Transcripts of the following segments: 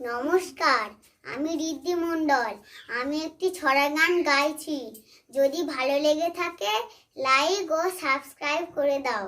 নমস্কার, আমি রিদ্ধি মণ্ডল। আমি একটি ছড়া গান গাইছি। যদি ভালো লেগে থাকে লাইক ও সাবস্ক্রাইব করে দাও।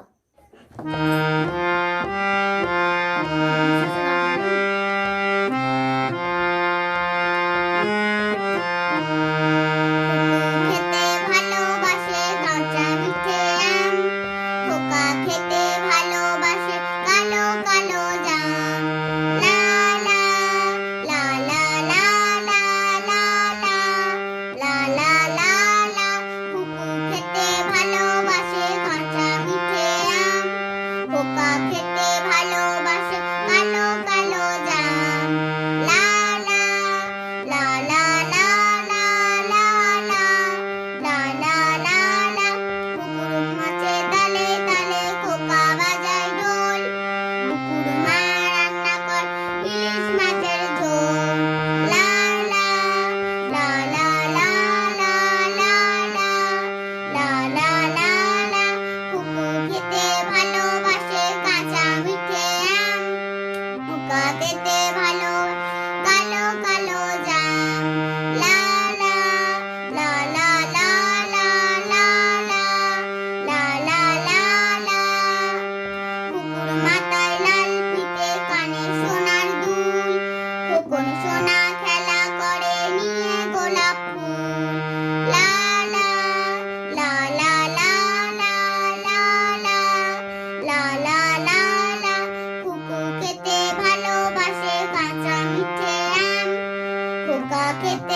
খেতে